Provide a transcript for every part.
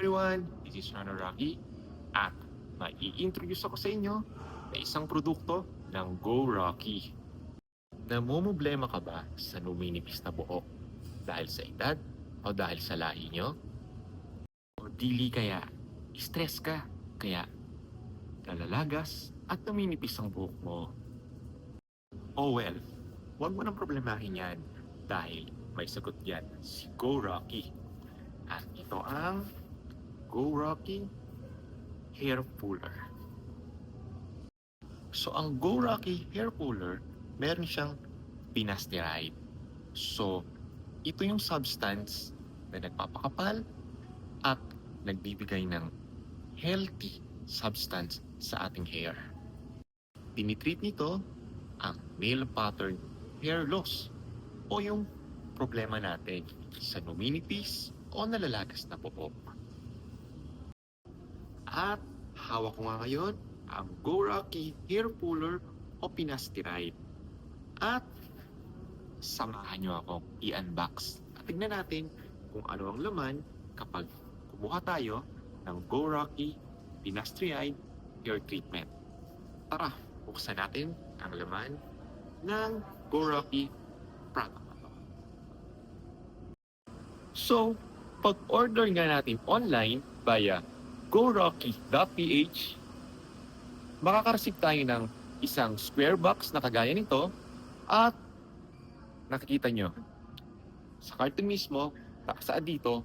everyone, this is Rano Rocky at mai-introduce ako sa inyo na isang produkto ng Go Rocky. Namumblema ka ba sa numinipis na buhok dahil sa edad o dahil sa lahi nyo? O dili kaya stress ka kaya lalalagas at numinipis ang buhok mo? Oh well, huwag mo nang problemahin yan dahil may sagot yan si Go Rocky. At ito ang Go Rocky Hair Puller. So, ang Go Rocky Hair Puller, meron siyang finasteride. So, ito yung substance na nagpapakapal at nagbibigay ng healthy substance sa ating hair. Tinitreat nito ang male pattern hair loss o yung problema natin sa numinipis o nalalagas na popop. At hawak ko nga ngayon ang Go Rocky Hair Puller o Finasteride. At samahan nyo ako i-unbox. At tignan natin kung ano ang laman kapag kumuha tayo ng Go Rocky Finasteride Hair Treatment. Tara, buksan natin ang laman ng Go Rocky product. So, pag-order nga natin online via gorocky.ph, makakareceive tayo ng isang square box na kagaya nito at nakikita nyo sa carton mismo, nakasaad dito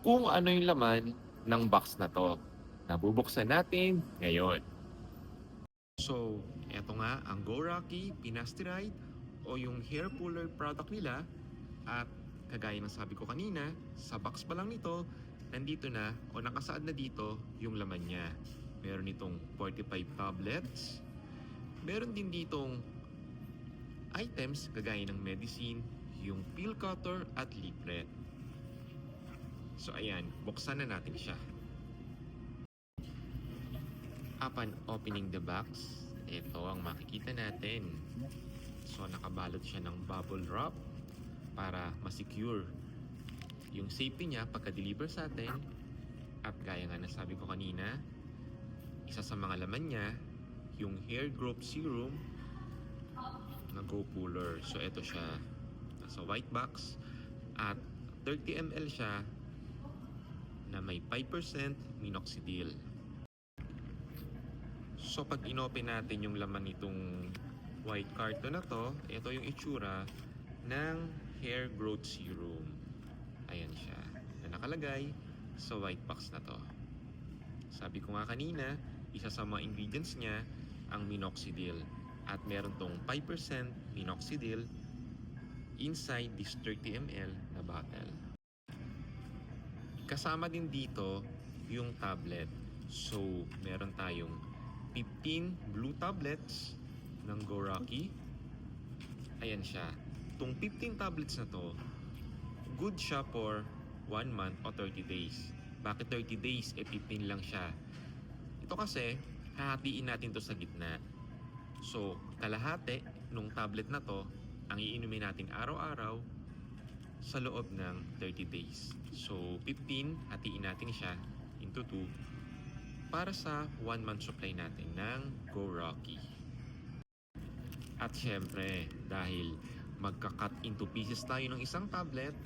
kung ano yung laman ng box na to. Nabubuksan natin ngayon. So, eto nga ang Go Rocky Finasteride o yung hair puller product nila at kagaya ng sabi ko kanina, sa box pa lang nito, nandito na o nakasaad na dito yung laman niya. Meron itong 45 tablets. Meron din ditong items kagaya ng medicine, yung pill cutter at leaflet. So ayan, buksan na natin siya. Upon opening the box, ito ang makikita natin. So nakabalot siya ng bubble wrap para ma-secure yung safety niya pagka-deliver sa atin. At gaya nga na sabi ko kanina, isa sa mga laman niya, yung hair growth serum na Go Puller. So ito siya, nasa white box at 30 ml siya na may 5% minoxidil. So pag inopen natin yung laman nitong white carton na to, ito yung itsura ng hair growth serum. Ayan siya, na nakalagay sa white box na to. Sabi ko nga kanina, isa sa mga ingredients niya ang minoxidil at meron tong 5% minoxidil inside this 30 ml na bottle. Kasama din dito yung tablet. So, meron tayong 15 blue tablets ng Go Rocky. Ayan siya. Itong 15 tablets na to, good siya for 1 month o 30 days. Bakit 30 days? Eh 15 lang siya. Ito kasi, hahatiin natin to sa gitna. So, kalahati nung tablet na to, ang iinumin natin araw-araw sa loob ng 30 days. So, 15, hatiin natin siya into 2 para sa 1 month supply natin ng Go Rocky. At syempre, dahil magka-cut into pieces tayo ng isang tablet,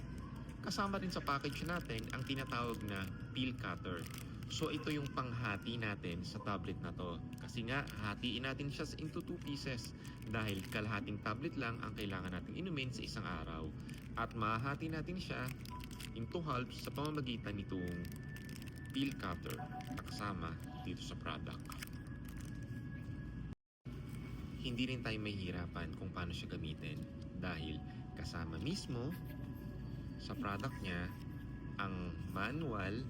kasama rin sa package natin ang tinatawag na peel cutter. So ito yung panghati natin sa tablet na to. Kasi nga, hatiin natin siya into two pieces dahil kalahating tablet lang ang kailangan natin inumin sa isang araw. At mahati natin siya into halves sa pamamagitan nitong peel cutter na kasama dito sa product. Hindi rin tayo mahihirapan kung paano siya gamitin dahil kasama mismo sa product niya ang manual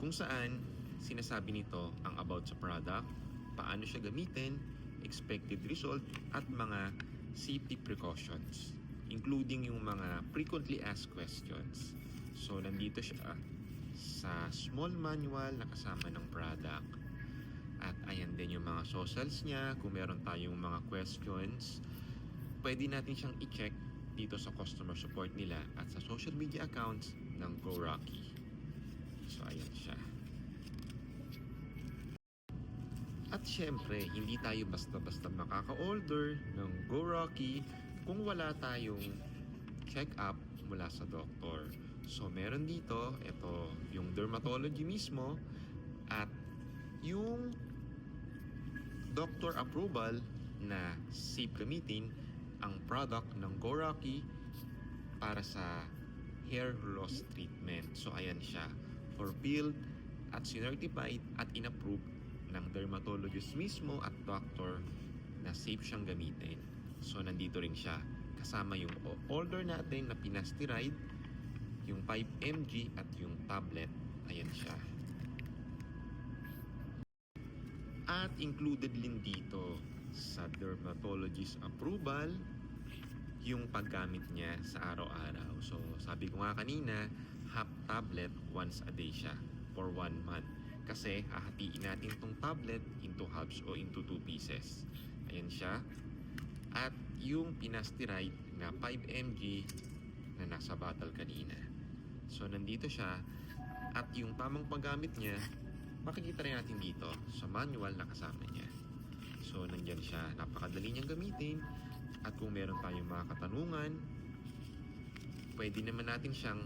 kung saan sinasabi nito ang about sa product, paano siya gamitin, expected result at mga safety precautions including yung mga frequently asked questions. So nandito siya sa small manual na kasama ng product. At ayan din yung mga socials niya. Kung meron tayong mga questions, pwede natin siyang i-check dito sa customer support nila at sa social media accounts ng Go Rocky. So, ayan siya. At syempre, hindi tayo basta-basta makaka-order ng Go Rocky kung wala tayong check-up mula sa doktor. So, meron dito, ito, yung dermatology mismo at yung doctor approval na safe gamitin ang product ng Go Rocky para sa hair loss treatment. So, ayan siya. For build at certified at inapprove ng dermatologist mismo at doctor na safe siyang gamitin. So, nandito rin siya. Kasama yung order natin na pinasteroid, yung 5 mg at yung tablet. Ayan siya. At included din dito sa dermatologist approval yung paggamit niya sa araw-araw. So, sabi ko nga kanina, half tablet once a day siya for one month. Kasi hahatiin natin tong tablet into halves o into two pieces. Ayan siya. At yung pinasteroid na 5 mg na nasa bottle kanina. So, nandito siya. At yung tamang paggamit niya, makikita rin natin dito sa manual na kasama niya. So, nandyan siya. Napakadali niyang gamitin. At kung meron tayong mga katanungan, pwede naman natin siyang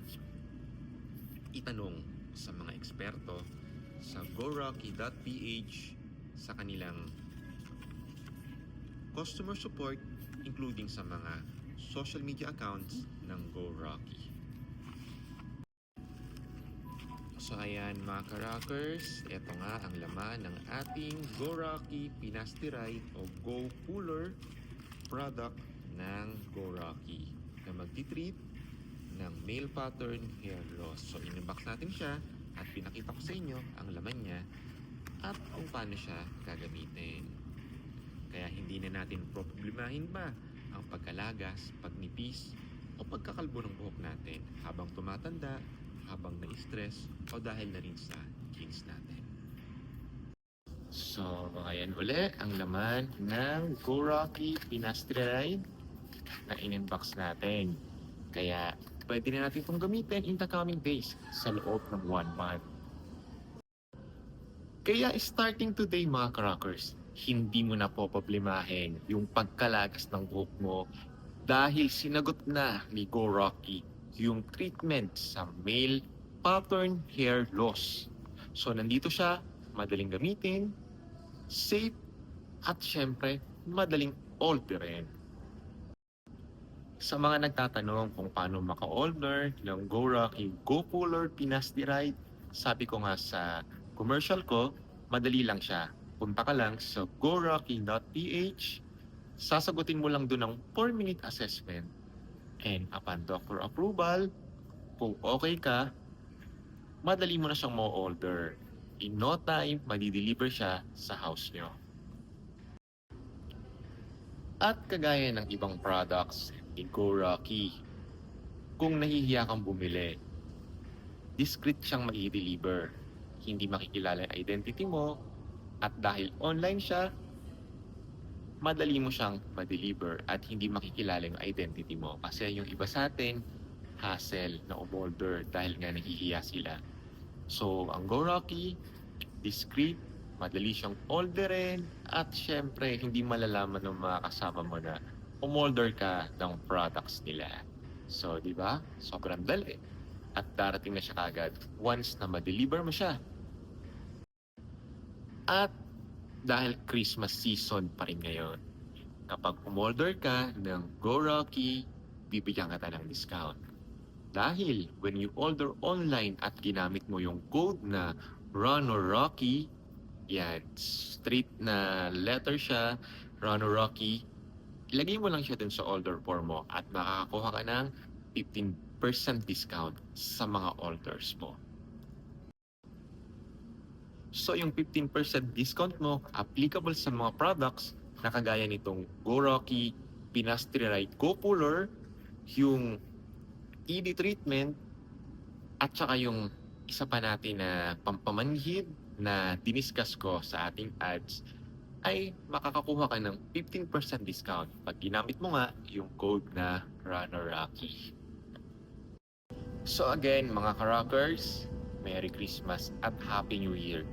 itanong sa mga eksperto sa gorocky.ph sa kanilang customer support including sa mga social media accounts ng Go So ayan mga ka-rockers, ito nga ang laman ng ating Go Rocky Pinasteroid o Go Cooler product ng Go Rocky na magtitreat ng male pattern hair loss. So in-box natin siya at pinakita ko sa inyo ang laman niya at kung paano siya gagamitin. Kaya hindi na natin problemahin ba ang pagkalagas, pagnipis, o pagkakalbo ng buhok natin habang tumatanda, habang na-stress, o dahil na rin sa genes natin. So, ayan uli ang laman ng Go Rocky Pinasteroid na in-unbox natin. Kaya, pwede na natin itong gamitin in the coming days sa loob ng one month. Kaya starting today mga crackers, hindi mo na po problemahin yung pagkalagas ng buhok mo dahil sinagot na ni Go Rocky yung treatment sa male pattern hair loss. So nandito siya, madaling gamitin, safe, at syempre, madaling alterin. Sa mga nagtatanong kung paano maka-order ng Go Rocky Go Puller Pinasteroid, sabi ko nga sa commercial ko, madali lang siya. Punta ka lang sa gorocky.ph, sasagutin mo lang doon ng 4-minute assessment, and upon doctor approval, kung okay ka, madali mo na siyang mo-order. In no time, madideliver siya sa house nyo. At kagaya ng ibang products ni Go Rocky, kung nahihiya kang bumili, discreet siyang mai-deliver. Hindi makikilala yung identity mo, at dahil online siya, madali mo siyang ma-deliver at hindi makikilala yung identity mo. Kasi yung iba sa atin, hassle na umorder dahil nga nahihiya sila. So, ang Go Rocky, discreet, madali siyang orderin, at syempre, hindi malalaman ng mga kasama mo na umorder ka ng products nila. So, di ba? Sobrang dali. At darating na siya kagad once na ma-deliver mo siya. At dahil Christmas season pa rin ngayon, kapag umorder ka ng Go Rocky, bibigyan ka ng discount. Dahil when you order online at ginamit mo yung code na Runner Rocky, yan, straight na letter siya, Runner Rocky, ilagay mo lang siya dun sa order form mo at makakakuha ka ng 15% discount sa mga orders mo. So yung 15% discount mo applicable sa mga products na kagaya nitong Go Rocky, Pinasteroid Go Puller, yung ED treatment, at saka yung isa pa natin na pampamanhid na diniscuss ko sa ating ads ay makakakuha ka ng 15% discount pag ginamit mo nga yung code na Rocky. So again, mga ka-rockers, Merry Christmas at Happy New Year.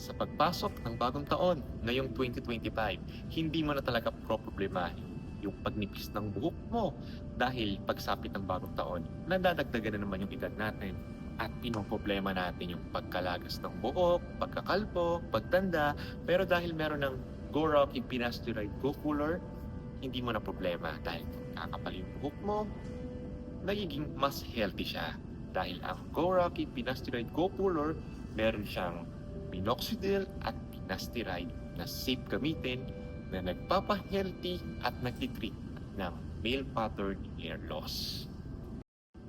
Sa pagpasok ng bagong taon, ngayong 2025, hindi mo na talaga problemahin yung pagnipis ng buhok mo dahil pagsapit ng bagong taon, nadadagdagan na naman yung edad natin at pinoproblema natin yung pagkalagas ng buhok, pagkakalbo, pagtanda, pero dahil meron ng Go Rocky Finasteride Go Cooler, hindi mo na problema dahil kakapal yung buhok mo, nagiging mas healthy siya. Dahil ang Go Rocky Finasteride Go Cooler, meron siyang minoxidil at finasteride na safe gamitin na nagpapa-healthy at nagtitreat ng male pattern hair loss.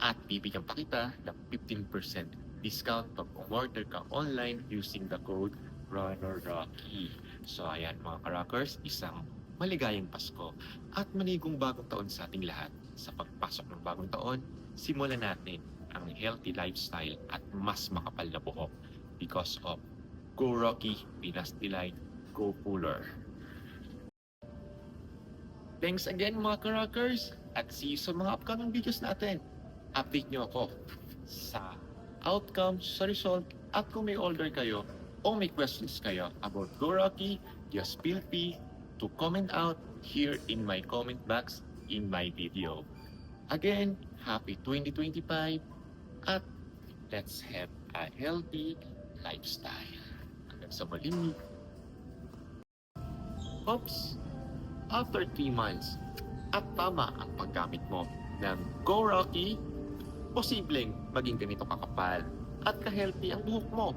At bibigyan pa kita ng 15% discount pag umorder ka online using the code RUNNERROCKY. So ayan mga karockers, isang maligayang Pasko at manigong bagong taon sa ating lahat. Sa pagpasok ng bagong taon, simulan natin ang healthy lifestyle at mas makapal na buhok because of Go Rocky, Pinas Delight, Go Cooler. Thanks again mga karockers at see you sa mga upcoming videos natin. Update nyo ako sa outcome, sa result, at kung may order kayo o may questions kayo about Go Rocky, just feel free to comment out here in my comment box in my video. Again, happy 2025 at let's have a healthy lifestyle. Sa muli. Oops! After 3 months at tama ang paggamit mo ng Go Rocky, posibleng maging ganito kakapal at ka-healthy ang buhok mo.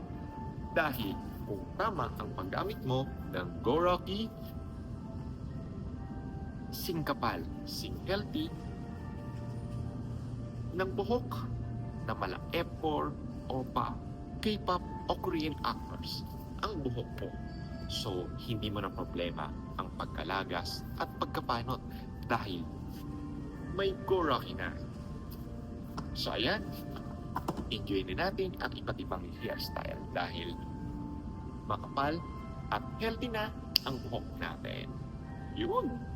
Dahil kung tama ang paggamit mo ng Go Rocky, sing kapal, sing healthy, ng buhok na mala F4 o pa K-pop o Korean actors ang buhok mo. So, hindi mo na problema ang pagkalagas at pagkapanot dahil may Go Rocky na. So, ayan. Enjoy na natin ang iba't ibang hairstyle dahil makapal at healthy na ang buhok natin. Yun!